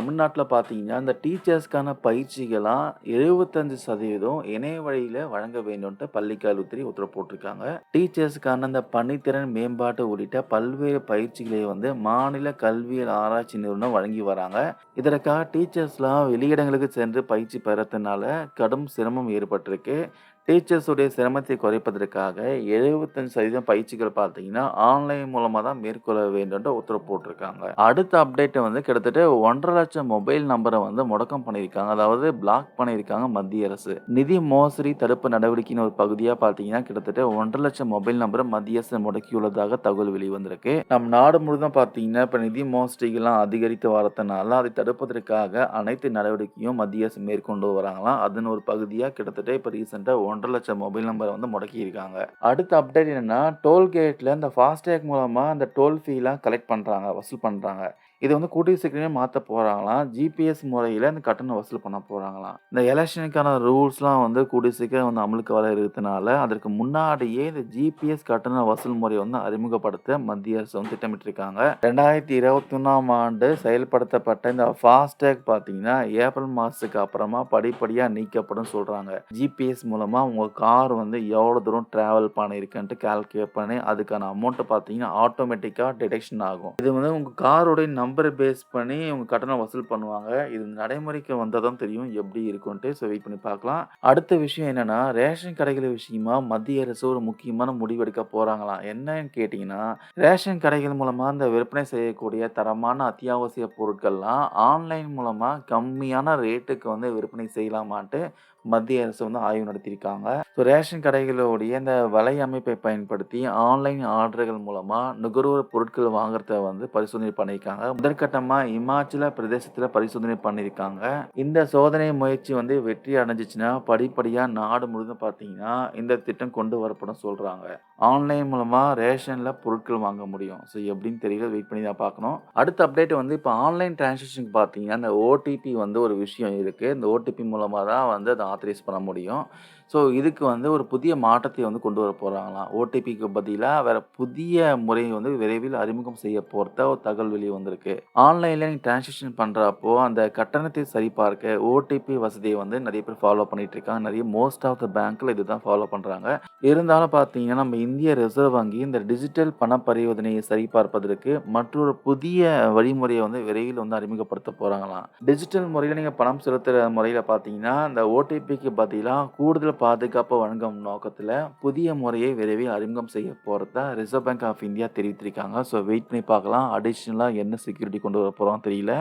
தமிழ்நாட்டில் பார்த்தீங்கன்னா, இந்த டீச்சர்ஸ்க்கான பயிற்சிகள்லாம் 75% இணைய வழியில் வழங்க வேண்டும்ன்ட்டு பள்ளிக்கல்வித்துறை உத்தரவு போட்டிருக்காங்க. டீச்சர்ஸ்க்கான இந்த பணித்திறன் மேம்பாட்டு உள்ளிட்ட பல்வேறு பயிற்சிகளை வந்து மாநில கல்வியல் ஆராய்ச்சி நிறுவனம் வழங்கி வராங்க. இதற்காக டீச்சர்ஸ்லாம் வெளியிடங்களுக்கு சென்று பயிற்சி பெறத்தினால கடும் சிரமம் ஏற்பட்டிருக்கு. டீச்சர்ஸுடைய சிரமத்தை குறைப்பதற்காக 75% பயிற்சிகள் பார்த்தீங்கன்னா, ஆன்லைன் மூலமாக தான் மேற்கொள்ள வேண்டும்ன்ற உத்தரவு போட்டிருக்காங்க. அடுத்த அப்டேட் வந்து கிட்டத்தட்ட 1,50,000 மொபைல் நம்பரை வந்து முடக்கம் பண்ணியிருக்காங்க. அதாவது பிளாக் பண்ணியிருக்காங்க மத்திய அரசு. நிதி மோசடி தடுப்பு நடவடிக்கையின் ஒரு பகுதியாக பார்த்தீங்கன்னா, கிட்டத்தட்ட 1,50,000 மொபைல் நம்பரை மத்திய அரசு முடக்கியுள்ளதாக தகவல் வெளிவந்திருக்கு. நம் நாடு முழுதும் பார்த்தீங்கன்னா, இப்போ நிதி மோசடிகள்லாம் அதிகரித்து வரதுனால, அதை தடுப்பதற்காக அனைத்து நடவடிக்கையும் மத்திய அரசு மேற்கொண்டு வராங்களாம். அதன் ஒரு பகுதியாக கிட்டத்தட்ட இப்போ ரீசெண்டாக ஒன் ஒன்றரை லட்சம் மொபைல் நம்பரை வந்து முடக்கியிருக்காங்க. அடுத்த அப்டேட் என்னன்னா, டோல்கேட்டில் இந்த ஃபாஸ்டேக் மூலமாக அந்த டோல் ஃபீலாம் கலெக்ட் பண்ணுறாங்க வசூல் பண்ணுறாங்க இது வந்து கூடிய சீக்கிரமே மாற்ற போகிறாங்களாம் ஜிபிஎஸ் முறையில் இந்த கட்டணம் வசூல் பண்ண போகிறாங்களாம் இந்த எலெக்ஷனுக்கான ரூல்ஸ்லாம் வந்து கூடிய சீக்கிரம் வந்து அமலுக்கு வர இருக்கிறதுனால, அதற்கு முன்னாடியே இந்த ஜிபிஎஸ் கட்டண வசூல் முறையை வந்து அறிமுகப்படுத்த மத்திய அரசு வந்து திட்டமிட்டிருக்காங்க. 2021ஆம் ஆண்டு செயல்படுத்தப்பட்ட இந்த ஃபாஸ்டேக் பார்த்தீங்கன்னா, ஏப்ரல் மாதத்துக்கு அப்புறமா படிப்படியாக நீக்கப்படும் சொல்கிறாங்க ஜிபிஎஸ் மூலமாக உங்கள் கார் வந்து எவ்வளோ தூரம் ட்ராவல் பண்ணியிருக்குன்ட்டு கால்குலேட் பண்ணி, அதுக்கான அமௌண்ட்டை பார்த்தீங்கன்னா, ஆட்டோமேட்டிக்காக டிடெக்ஷன் ஆகும். இது வந்து உங்கள் காரோடைய நம்பர பேஸ் பண்ணி இவங்க கட்டணம் வசூல் பண்ணுவாங்க. இது நடைமுறைக்கு வந்தால் தான் தெரியும் எப்படி இருக்கும்ட்டு ஸோ வெயிட் பண்ணி பார்க்கலாம். அடுத்த விஷயம் என்னென்னா ரேஷன் கடைகள் விஷயமா மத்திய அரசு ஒரு முக்கியமான முடிவு எடுக்க போறாங்களாம். என்னன்னு கேட்டிங்கன்னா ரேஷன் கடைகள் மூலமாக இந்த விற்பனை செய்யக்கூடிய தரமான அத்தியாவசிய பொருட்கள்லாம் ஆன்லைன் மூலமாக கம்மியான ரேட்டுக்கு வந்து விற்பனை செய்யலாமான்ட்டு மத்திய அரசு வந்து ஆய்வு நடத்தியிருக்காங்க. ஸோ ரேஷன் கடைகளுடைய இந்த வலை அமைப்பை பயன்படுத்தி ஆன்லைன் ஆர்டர்கள் மூலமாக நுகர்வோர் பொருட்கள் வாங்குறத வந்து பரிசோதனை பண்ணியிருக்காங்க. முதற்கட்டமாக இமாச்சல பிரதேசத்தில் பரிசோதனை பண்ணியிருக்காங்க. இந்த சோதனை முயற்சி வந்து வெற்றி அடைஞ்சிச்சுன்னா படிப்படியாக நாடு முழுதும் பார்த்தீங்கன்னா, இந்த திட்டம் கொண்டு வரப்படும் சொல்கிறாங்க ஆன்லைன் மூலமாக ரேஷனில் பொருட்கள் வாங்க முடியும். ஸோ எப்படின்னு தெரியல. வெயிட் பண்ணி தான் பார்க்கணும். அடுத்த அப்டேட் வந்து இப்போ ஆன்லைன் டிரான்சாக்ஷனுக்கு பார்த்தீங்கன்னா, அந்த ஓடிபி வந்து ஒரு விஷயம் இருக்குது இந்த ஓடிபி மூலமாக தான் வந்து அதை ஆத்தரைஸ் பண்ண முடியும். ஸோ இதுக்கு வந்து ஒரு புதிய மாற்றத்தை வந்து கொண்டு வர போகிறாங்களாம் ஓடிபிக்கு பதிலாக வேற புதிய முறையை வந்து விரைவில் அறிமுகம் செய்ய போகிறத ஒரு தகவல் வெளியே வந்திருக்கு. ஆன்லைனில் நீங்கள் டிரான்சாக்ஷன் பண்ணுறப்போ அந்த கட்டணத்தை சரிபார்க்க ஓடிபி வசதியை வந்து நிறைய பேர் ஃபாலோ பண்ணிட்டு இருக்காங்க. நிறைய மோஸ்ட் ஆஃப் த பேங்க்ல இதுதான் ஃபாலோ பண்ணுறாங்க இருந்தாலும் பார்த்தீங்கன்னா, நம்ம இந்திய ரிசர்வ் வங்கி இந்த டிஜிட்டல் பண பரிவர்த்தனையை சரிபார்ப்பதற்கு மற்றொரு புதிய வழிமுறையை வந்து விரைவில் வந்து அறிமுகப்படுத்த போகிறாங்களாம் டிஜிட்டல் முறையில் நீங்கள் பணம் செலுத்துகிற முறையில் பார்த்தீங்கன்னா, இந்த ஓடிபிக்கு பதிலாக கூடுதல் பாதுகாப்பு வழங்கும் நோக்கத்தில் புதிய முறையை விரைவில் அறிமுகம் செய்ய போகிறதா ரிசர்வ் பேங்க் ஆஃப் இந்தியா தெரிவித்திருக்காங்க. ஸோ வெயிட் பண்ணி பார்க்கலாம். அடிஷ்னலாக என்ன செக்யூரிட்டி கொண்டு வர போகிறோம் தெரியல.